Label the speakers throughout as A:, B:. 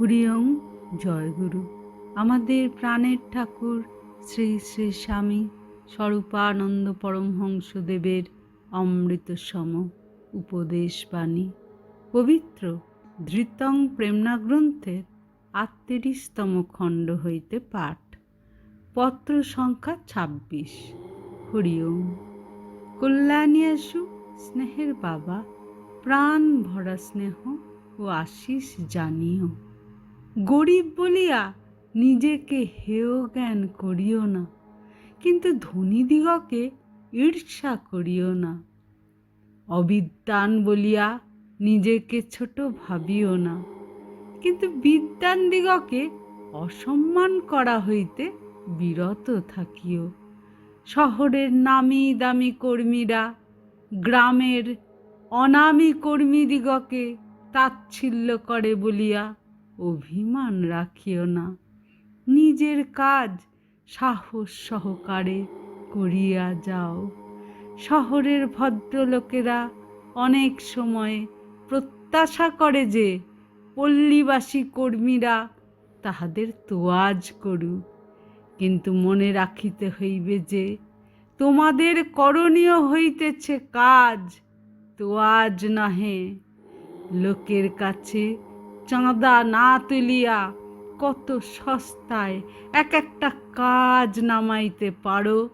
A: হরিওং জয়গুরু। আমাদের প্রাণের ঠাকুর শ্রী শ্রী স্বামী স্বরূপানন্দ পরমহংসদেবের অমৃতসম উপদেশ বাণী। পবিত্র ধৃতং প্রেমনা গ্রন্থের আটত্রিশতম খণ্ড হইতে পাঠ। পত্র সংখ্যা ছাব্বিশ। হরিওম কল্যাণিয়াসু, স্নেহের বাবা, প্রাণ ভরা স্নেহ ও আশিস জানিও। গরিব বলিয়া নিজেকে হেয় জ্ঞান করিও না, কিন্তু ধনীদিগকে ঈর্ষা করিও না। অবিদ্যান বলিয়া নিজেকে ছোট ভাবিও না, কিন্তু বিদ্যান দিগকে অসম্মান করা হইতে বিরত থাকিও। শহরের নামি দামি কর্মীরা, গ্রামের অনামী কর্মীদিগকে তাচ্ছিল্য করে বলিয়া অভিমান রাখিও না। নিজের কাজ সাহস সহকারে করিয়া যাও। শহরের ভদ্রলোকেরা অনেক সময় প্রত্যাশা করে যে পল্লীবাসী কর্মীরা তাহাদের তোয়াজ করুক। কিন্তু মনে রাখিতে হইবে যে তোমাদের করণীয় হইতেছে কাজ, তোয়াজ নহে। লোকের কাছে চাঁদা না তুলিয়া কত সস্তায় এক একটা কাজ নামাইতে পারো,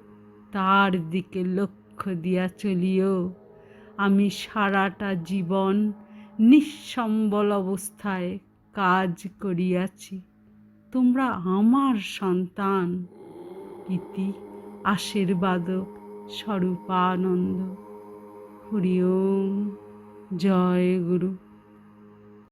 A: তার দিকে লক্ষ্য দিয়া চলিও। আমি সারাটা জীবন নিঃসম্বল অবস্থায় কাজ করিয়াছি। তোমরা আমার সন্তান। ইতি আশীর্বাদক স্বরূপানন্দ। হরি ওম। জয় গুরু।